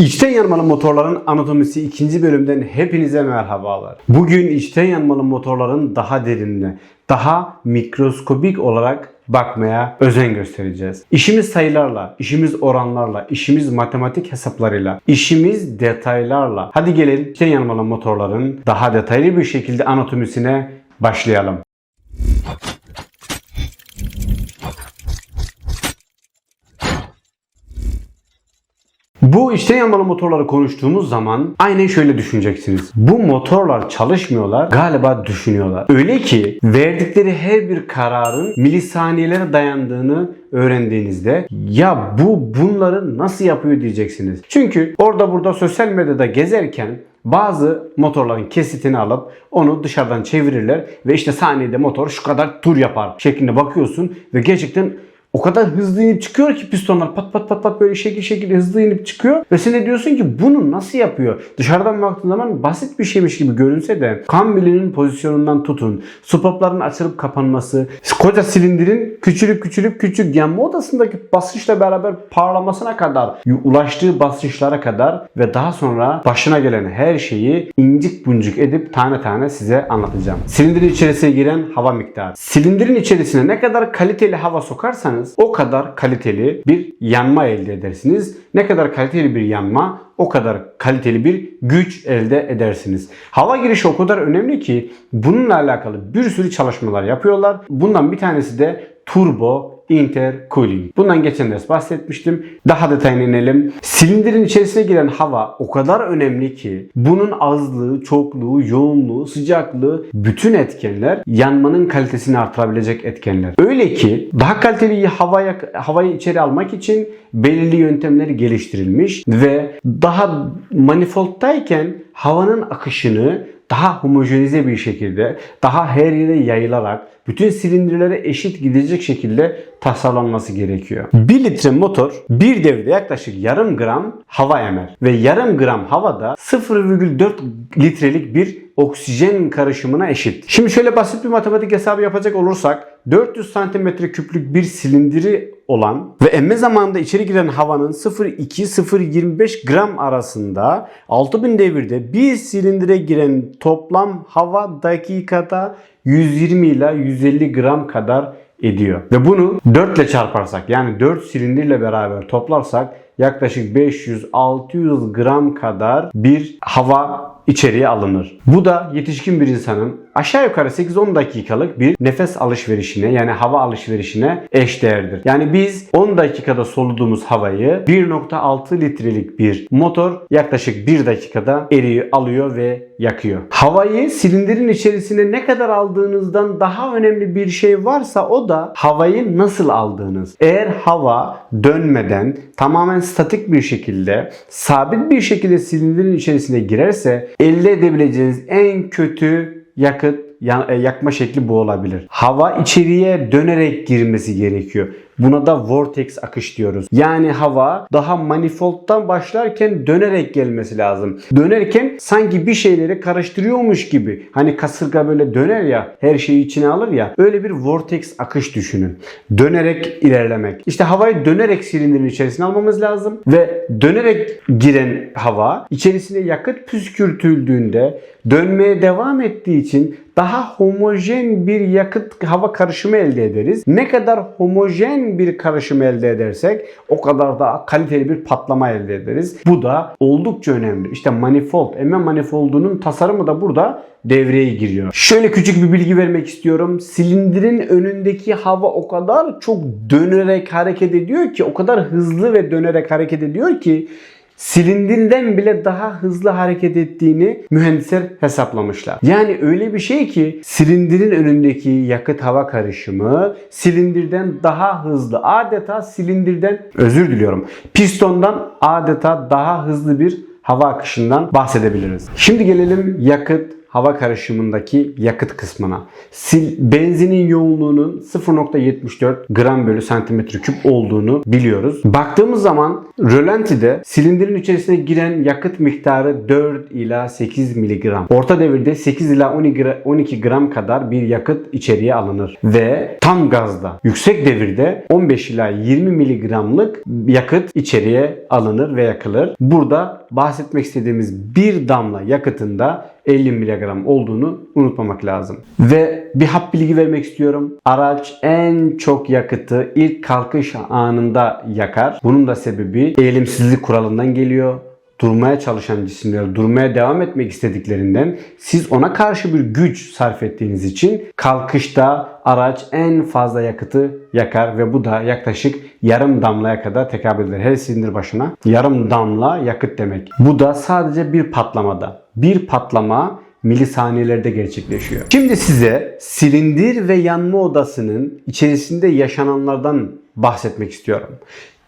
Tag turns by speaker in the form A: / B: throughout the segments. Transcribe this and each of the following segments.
A: İçten yanmalı motorların anatomisi ikinci bölümden hepinize merhabalar. Bugün içten yanmalı motorların daha derinine, daha mikroskobik olarak bakmaya özen göstereceğiz. İşimiz sayılarla, işimiz oranlarla, işimiz matematik hesaplarıyla, işimiz detaylarla. Hadi gelin içten yanmalı motorların daha detaylı bir şekilde anatomisine başlayalım. Bu içten yanmalı motorları konuştuğumuz zaman aynen şöyle düşüneceksiniz. Bu motorlar çalışmıyorlar, galiba düşünüyorlar. Öyle ki verdikleri her bir kararın milisaniyelere dayandığını öğrendiğinizde ya bu bunları nasıl yapıyor diyeceksiniz. Çünkü orada burada sosyal medyada gezerken bazı motorların kesitini alıp onu dışarıdan çevirirler ve işte saniyede motor şu kadar tur yapar şeklinde bakıyorsun ve gerçekten o kadar hızlı inip çıkıyor ki pistonlar pat pat pat pat böyle şekil şekil hızlı inip çıkıyor. Ve sen de diyorsun ki bunu nasıl yapıyor? Dışarıdan baktığın zaman basit bir şeymiş gibi görünse de kambilinin pozisyonundan tutun. Stopların açılıp kapanması, koca silindirin küçülüp küçülüp küçük yanma odasındaki basınçla beraber parlamasına kadar, ulaştığı basınçlara kadar ve daha sonra başına gelen her şeyi incik buncuk edip tane tane size anlatacağım. Silindirin içerisine giren hava miktarı. Silindirin içerisine ne kadar kaliteli hava sokarsanız o kadar kaliteli bir yanma elde edersiniz. Ne kadar kaliteli bir yanma o kadar kaliteli bir güç elde edersiniz. Hava girişi o kadar önemli ki bununla alakalı bir sürü çalışmalar yapıyorlar. Bundan bir tanesi de turbo intercooling. Bundan geçen ders bahsetmiştim. Daha detayına inelim. Silindirin içerisine giren hava o kadar önemli ki bunun azlığı, çokluğu, yoğunluğu, sıcaklığı bütün etkenler yanmanın kalitesini artırabilecek etkenler. Öyle ki daha kaliteli havaya, havayı içeri almak için belirli yöntemler geliştirilmiş ve daha manifolddayken havanın akışını daha homojenize bir şekilde, daha her yere yayılarak bütün silindirlere eşit gidecek şekilde tasarlanması gerekiyor. 1 litre motor bir devirde yaklaşık yarım gram hava emer ve yarım gram havada 0,4 litrelik bir oksijen karışımına eşit. Şimdi şöyle basit bir matematik hesabı yapacak olursak 400 santimetre küplük bir silindiri olan ve emme zamanında içeri giren havanın 0,2-0,25 gram arasında 6000 devirde bir silindire giren toplam hava dakikada 120 ile 150 gram kadar ediyor. Ve bunu 4 ile çarparsak yani 4 silindirle beraber toplarsak yaklaşık 500-600 gram kadar bir hava içeriye alınır. Bu da yetişkin bir insanın aşağı yukarı 8-10 dakikalık bir nefes alışverişine yani hava alışverişine eşdeğerdir. Yani biz 10 dakikada soluduğumuz havayı 1.6 litrelik bir motor yaklaşık 1 dakikada eriyor, alıyor ve yakıyor. Havayı silindirin içerisine ne kadar aldığınızdan daha önemli bir şey varsa o da havayı nasıl aldığınız. Eğer hava dönmeden tamamen statik bir şekilde sabit bir şekilde silindirin içerisine girerse elde edebileceğiniz en kötü yakıt e, yakma şekli bu olabilir. Hava içeriye dönerek girmesi gerekiyor. Buna da vortex akış diyoruz. Yani hava daha manifoldtan başlarken dönerek gelmesi lazım. Dönerken sanki bir şeyleri karıştırıyormuş gibi. Hani kasırga böyle döner ya her şeyi içine alır ya. Öyle bir vortex akış düşünün. Dönerek ilerlemek. İşte havayı dönerek silindirin içerisine almamız lazım. Ve dönerek giren hava içerisine yakıt püskürtüldüğünde dönmeye devam ettiği için daha homojen bir yakıt hava karışımı elde ederiz. Ne kadar homojen bir karışım elde edersek o kadar daha kaliteli bir patlama elde ederiz. Bu da oldukça önemli. İşte manifold, emme manifoldunun tasarımı da burada devreye giriyor. Şöyle küçük bir bilgi vermek istiyorum. Silindirin önündeki hava o kadar çok dönerek hareket ediyor ki, o kadar hızlı ve dönerek hareket ediyor ki silindirden bile daha hızlı hareket ettiğini mühendisler hesaplamışlar. Yani öyle bir şey ki silindirin önündeki yakıt hava karışımı silindirden daha hızlı. Adeta silindirden özür diliyorum. Pistondan adeta daha hızlı bir hava akışından bahsedebiliriz. Şimdi gelelim yakıt hava karışımındaki yakıt kısmına. Sil, benzinin yoğunluğunun 0.74 gram bölü santimetre küp olduğunu biliyoruz. Baktığımız zaman rölantide silindirin içerisine giren yakıt miktarı 4 ila 8 miligram. Orta devirde 8 ila 12 gram kadar bir yakıt içeriye alınır. Ve tam gazda yüksek devirde 15 ila 20 miligramlık yakıt içeriye alınır ve yakılır. Burada bahsetmek istediğimiz bir damla yakıtında 50 miligram olduğunu unutmamak lazım. Ve bir hap bilgi vermek istiyorum. Araç en çok yakıtı ilk kalkış anında yakar. Bunun da sebebi eğilimsizlik kuralından geliyor durmaya çalışan cisimler durmaya devam etmek istediklerinden siz ona karşı bir güç sarf ettiğiniz için kalkışta araç en fazla yakıtı yakar ve bu da yaklaşık yarım damlaya kadar tekabül eder. Her silindir başına yarım damla yakıt demek. Bu da sadece bir patlamada. Bir patlama milisaniyelerde gerçekleşiyor. Şimdi size silindir ve yanma odasının içerisinde yaşananlardan bahsetmek istiyorum.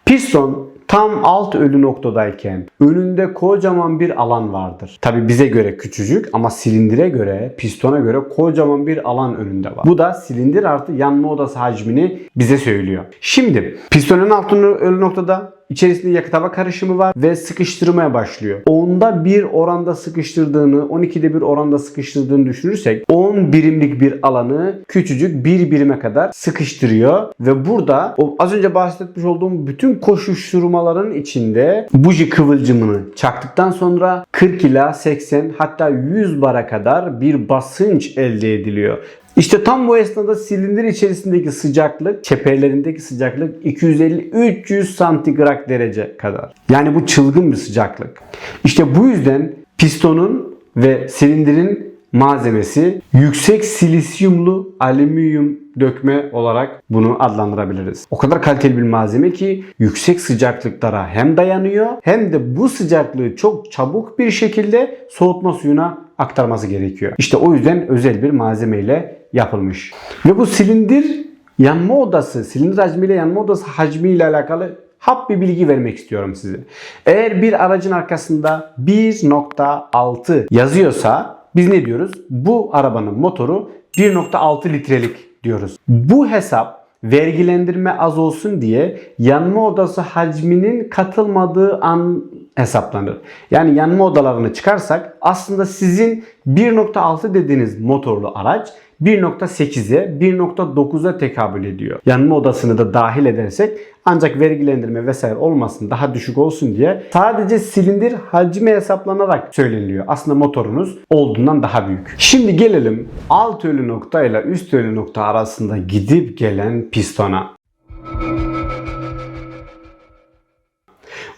A: Piston tam alt ölü noktadayken önünde kocaman bir alan vardır. Tabi bize göre küçücük ama silindire göre, pistona göre kocaman bir alan önünde var. Bu da silindir artı yanma odası hacmini bize söylüyor. Şimdi pistonun alt ölü noktada İçerisinde yakıt hava karışımı var ve sıkıştırmaya başlıyor. Onda bir oranda sıkıştırdığını, 12'de bir oranda sıkıştırdığını düşünürsek 10 birimlik bir alanı küçücük bir birime kadar sıkıştırıyor ve burada o az önce bahsetmiş olduğum bütün koşuşturmaların içinde buji kıvılcımını çaktıktan sonra 40 ila 80 hatta 100 bara kadar bir basınç elde ediliyor. İşte tam bu esnada silindir içerisindeki sıcaklık, çeperlerindeki sıcaklık 250-300 santigrat derece kadar. Yani bu çılgın bir sıcaklık. İşte bu yüzden pistonun ve silindirin malzemesi yüksek silisyumlu alüminyum dökme olarak bunu adlandırabiliriz. O kadar kaliteli bir malzeme ki yüksek sıcaklıklara hem dayanıyor hem de bu sıcaklığı çok çabuk bir şekilde soğutma suyuna aktarması gerekiyor. İşte o yüzden özel bir malzeme ile yapılmış. Ve bu silindir yanma odası, silindir hacmiyle yanma odası hacmiyle alakalı hap bir bilgi vermek istiyorum size. Eğer bir aracın arkasında 1.6 yazıyorsa biz ne diyoruz? Bu arabanın motoru 1.6 litrelik diyoruz. Bu hesap vergilendirme az olsun diye yanma odası hacminin katılmadığı an hesaplanır. Yani yanma odalarını çıkarsak aslında sizin 1.6 dediğiniz motorlu araç 1.8'e 1.9'a tekabül ediyor. Yanma odasını da dahil edersek ancak vergilendirme vesaire olmasın daha düşük olsun diye sadece silindir hacmi hesaplanarak söyleniliyor. Aslında motorunuz olduğundan daha büyük. Şimdi gelelim alt ölü nokta ile üst ölü nokta arasında gidip gelen pistona.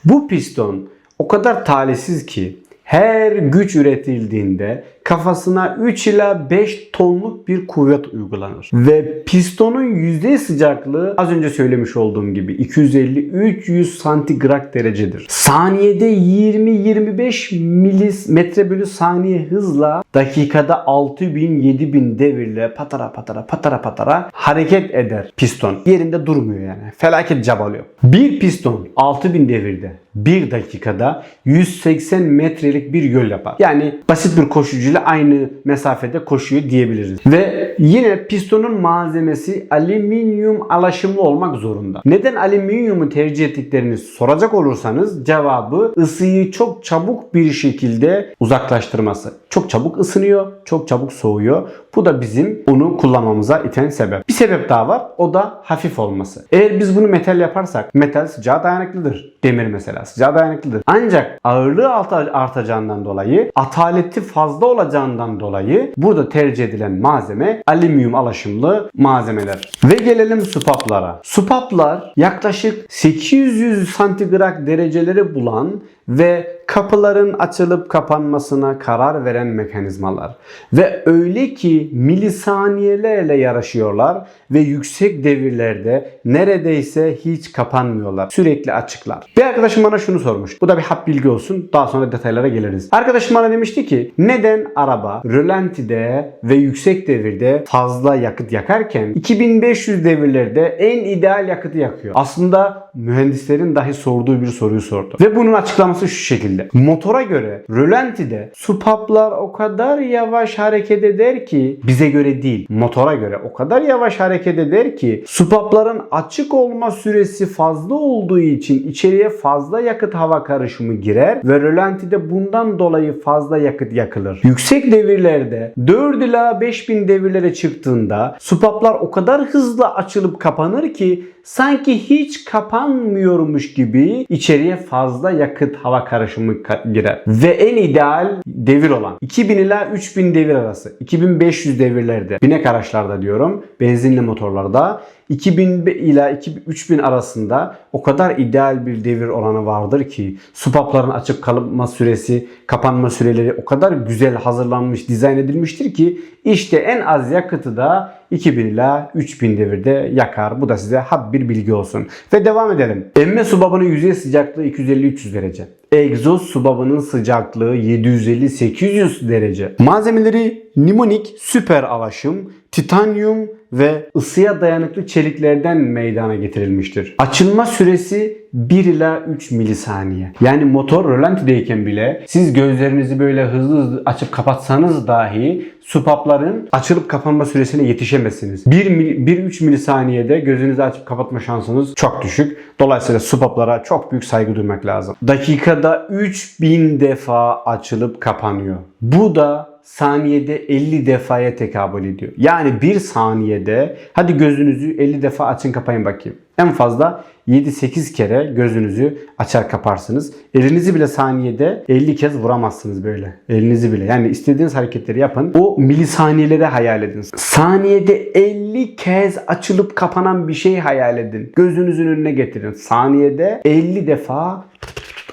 A: Bu piston o kadar talihsiz ki her güç üretildiğinde kafasına 3 ila 5 tonluk bir kuvvet uygulanır. Ve pistonun yüzey sıcaklığı az önce söylemiş olduğum gibi 250-300 santigrat derecedir. Saniyede 20-25 milimetre bölü saniye hızla dakikada 6000-7000 devirle patara patara patara patara hareket eder piston. Yerinde durmuyor yani. Felaket cabalıyor. Bir piston 6000 devirde 1 dakikada 180 metrelik bir yol yapar. Yani basit bir koşucuyla aynı mesafede koşuyor diyebiliriz. Ve yine pistonun malzemesi alüminyum alaşımlı olmak zorunda. Neden alüminyumu tercih ettiklerini soracak olursanız cevabı ısıyı çok çabuk bir şekilde uzaklaştırması. Çok çabuk ısınıyor, çok çabuk soğuyor. Bu da bizim onu kullanmamıza iten sebep. Bir sebep daha var. O da hafif olması. Eğer biz bunu metal yaparsak metal sıcağa dayanıklıdır. Demir mesela sıcağa dayanıklıdır. Ancak ağırlığı artacağından dolayı ataleti fazla olacağından dolayı burada tercih edilen malzeme alüminyum alaşımlı malzemeler. Ve gelelim supaplara. Supaplar yaklaşık 800 santigrat dereceleri bulan ve kapıların açılıp kapanmasına karar veren mekanizmalar. Ve öyle ki milisaniyelerle yarışıyorlar ve yüksek devirlerde neredeyse hiç kapanmıyorlar. Sürekli açıklar. Bir arkadaşım bana şunu sormuş. Bu da bir hap bilgi olsun. Daha sonra detaylara geliriz. Arkadaşım bana demişti ki neden araba rölantide ve yüksek devirde fazla yakıt yakarken 2500 devirlerde en ideal yakıtı yakıyor? Aslında mühendislerin dahi sorduğu bir soruyu sordu. Ve bunun açıklaması şu şekilde. Motora göre rölantide supaplar o kadar yavaş hareket eder ki bize göre değil motora göre o kadar yavaş hareket eder ki supapların açık olma süresi fazla olduğu için içeriye fazla yakıt hava karışımı girer ve rölantide bundan dolayı fazla yakıt yakılır. Yüksek devirlerde 4 ila 5000 devirlere çıktığında supaplar o kadar hızlı açılıp kapanır ki sanki hiç kapanmıyormuş gibi içeriye fazla yakıt hava karışımı ka- girer. Ve en ideal devir olan 2000 ila 3000 devir arası. 2500 devirlerde binek araçlarda diyorum benzinli motorlarda 2000 be- ila 2000 3000 arasında o kadar ideal bir devir oranı vardır ki supapların açık kalma süresi, kapanma süreleri o kadar güzel hazırlanmış, dizayn edilmiştir ki işte en az yakıtı da 2000 ila 3000 devirde yakar. Bu da size hap bir bilgi olsun. Ve devam edelim. Emme subabının yüzey sıcaklığı 250-300 derece. Egzoz subabının sıcaklığı 750-800 derece. Malzemeleri nimonik süper alaşım, titanyum ve ısıya dayanıklı çeliklerden meydana getirilmiştir. Açılma süresi 1 ila 3 milisaniye. Yani motor rölantideyken bile siz gözlerinizi böyle hızlı hızlı açıp kapatsanız dahi supapların açılıp kapanma süresine yetişemezsiniz. 1-3 milisaniyede gözünüzü açıp kapatma şansınız çok düşük. Dolayısıyla supaplara çok büyük saygı duymak lazım. Dakikada 3000 defa açılıp kapanıyor. Bu da saniyede 50 defaya tekabül ediyor. Yani bir saniyede hadi gözünüzü 50 defa açın kapayın bakayım. En fazla 7-8 kere gözünüzü açar kaparsınız. Elinizi bile saniyede 50 kez vuramazsınız böyle. Elinizi bile. Yani istediğiniz hareketleri yapın. O milisaniyeleri hayal edin. Saniyede 50 kez açılıp kapanan bir şey hayal edin. Gözünüzün önüne getirin. Saniyede 50 defa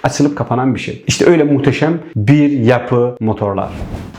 A: açılıp kapanan bir şey. İşte öyle muhteşem bir yapı motorlar.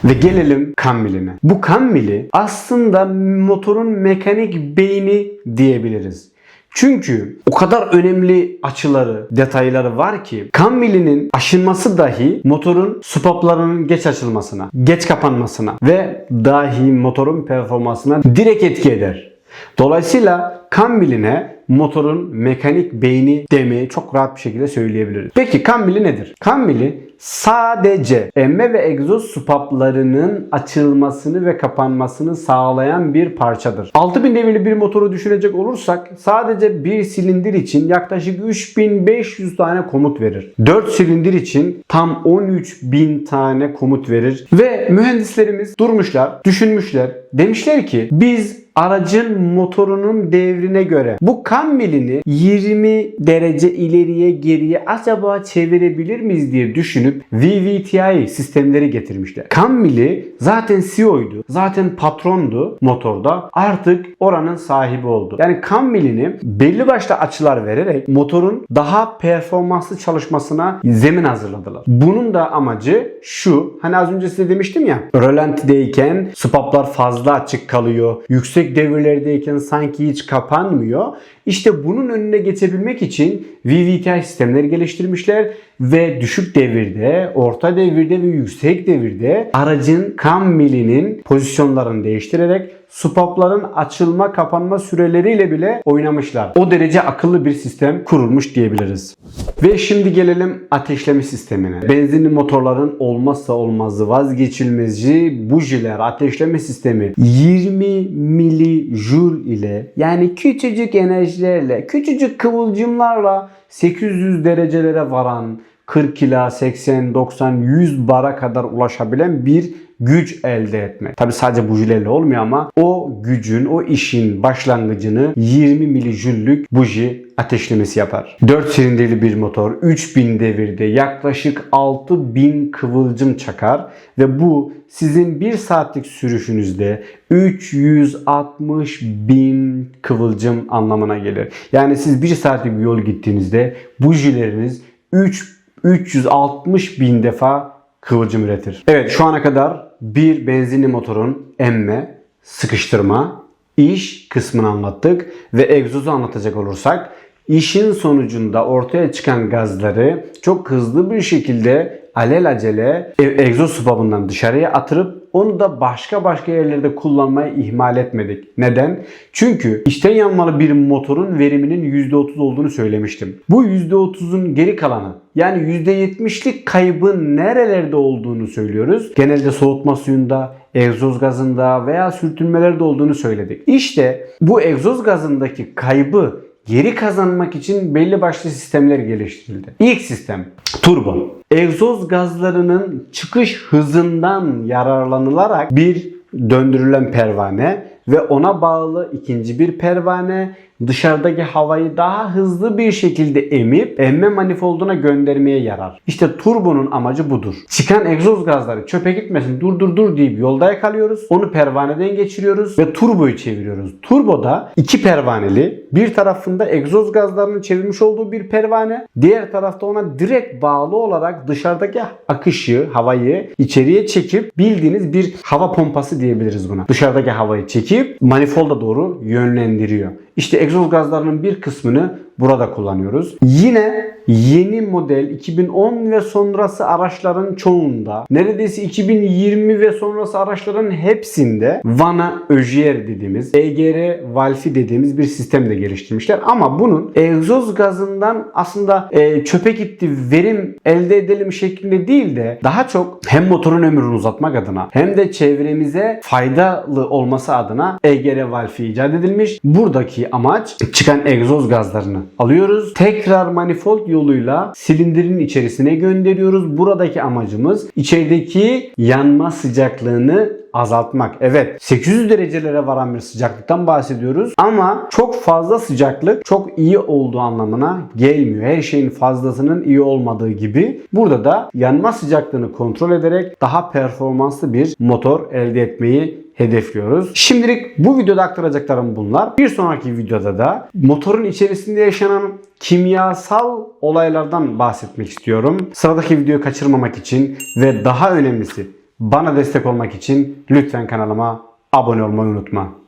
A: Ve gelelim kan miline. Bu kan mili aslında motorun mekanik beyni diyebiliriz. Çünkü o kadar önemli açıları, detayları var ki kan milinin aşınması dahi motorun supaplarının geç açılmasına, geç kapanmasına ve dahi motorun performansına direkt etki eder. Dolayısıyla kan miline motorun mekanik beyni demeyi çok rahat bir şekilde söyleyebiliriz. Peki kan mili nedir? Kan mili sadece emme ve egzoz supaplarının açılmasını ve kapanmasını sağlayan bir parçadır. 6000 devirli bir motoru düşünecek olursak sadece bir silindir için yaklaşık 3500 tane komut verir. 4 silindir için tam 13000 tane komut verir ve mühendislerimiz durmuşlar, düşünmüşler. Demişler ki biz aracın motorunun devrine göre bu kan milini 20 derece ileriye geriye acaba çevirebilir miyiz diye düşünüp VVTi sistemleri getirmişler. Kan mili zaten CEO'ydu. Zaten patrondu motorda. Artık oranın sahibi oldu. Yani kan milini belli başlı açılar vererek motorun daha performanslı çalışmasına zemin hazırladılar. Bunun da amacı şu. Hani az önce size demiştim ya. Rölantideyken supaplar fazla açık kalıyor. Yüksek devirlerdeyken sanki hiç kapanmıyor. İşte bunun önüne geçebilmek için VVTi sistemleri geliştirmişler ve düşük devirde, orta devirde ve yüksek devirde aracın kan milinin pozisyonlarını değiştirerek supapların açılma kapanma süreleriyle bile oynamışlar. O derece akıllı bir sistem kurulmuş diyebiliriz. Ve şimdi gelelim ateşleme sistemine. Benzinli motorların olmazsa olmazı vazgeçilmezi bujiler ateşleme sistemi 20 milijoule ile yani küçücük enerjilerle, küçücük kıvılcımlarla 800 derecelere varan 40 ila 80, 90, 100 bara kadar ulaşabilen bir güç elde etmek. Tabi sadece bujilerle olmuyor ama o gücün, o işin başlangıcını 20 milijüllük buji ateşlemesi yapar. 4 silindirli bir motor 3000 devirde yaklaşık 6000 kıvılcım çakar ve bu sizin 1 saatlik sürüşünüzde 360 bin kıvılcım anlamına gelir. Yani siz 1 saatlik bir yol gittiğinizde bujileriniz 3 360 bin defa kıvılcım üretir. Evet şu ana kadar bir benzinli motorun emme, sıkıştırma, iş kısmını anlattık ve egzozu anlatacak olursak işin sonucunda ortaya çıkan gazları çok hızlı bir şekilde alelacele e- egzoz subabından dışarıya atırıp onu da başka başka yerlerde kullanmayı ihmal etmedik. Neden? Çünkü içten yanmalı bir motorun veriminin %30 olduğunu söylemiştim. Bu %30'un geri kalanı yani %70'lik kaybın nerelerde olduğunu söylüyoruz. Genelde soğutma suyunda, egzoz gazında veya sürtünmelerde olduğunu söyledik. İşte bu egzoz gazındaki kaybı geri kazanmak için belli başlı sistemler geliştirildi. İlk sistem turbo. Egzoz gazlarının çıkış hızından yararlanılarak bir döndürülen pervane ve ona bağlı ikinci bir pervane dışarıdaki havayı daha hızlı bir şekilde emip emme manifolduna göndermeye yarar. İşte turbonun amacı budur. Çıkan egzoz gazları çöpe gitmesin dur dur dur deyip yolda yakalıyoruz. Onu pervaneden geçiriyoruz ve turboyu çeviriyoruz. Turboda iki pervaneli bir tarafında egzoz gazlarını çevirmiş olduğu bir pervane diğer tarafta ona direkt bağlı olarak dışarıdaki akışı havayı içeriye çekip bildiğiniz bir hava pompası diyebiliriz buna. Dışarıdaki havayı çekip manifolda doğru yönlendiriyor. İşte egzoz gazlarının bir kısmını burada kullanıyoruz. Yine yeni model 2010 ve sonrası araçların çoğunda neredeyse 2020 ve sonrası araçların hepsinde Vana Öjier dediğimiz EGR valfi dediğimiz bir sistem de geliştirmişler. Ama bunun egzoz gazından aslında e, çöpe gitti verim elde edelim şeklinde değil de daha çok hem motorun ömrünü uzatmak adına hem de çevremize faydalı olması adına EGR valfi icat edilmiş. Buradaki amaç çıkan egzoz gazlarını alıyoruz. Tekrar manifold yoluyla silindirin içerisine gönderiyoruz. Buradaki amacımız içerideki yanma sıcaklığını azaltmak. Evet 800 derecelere varan bir sıcaklıktan bahsediyoruz ama çok fazla sıcaklık çok iyi olduğu anlamına gelmiyor. Her şeyin fazlasının iyi olmadığı gibi burada da yanma sıcaklığını kontrol ederek daha performanslı bir motor elde etmeyi hedefliyoruz. Şimdilik bu videoda aktaracaklarım bunlar. Bir sonraki videoda da motorun içerisinde yaşanan kimyasal olaylardan bahsetmek istiyorum. Sıradaki videoyu kaçırmamak için ve daha önemlisi bana destek olmak için lütfen kanalıma abone olmayı unutma.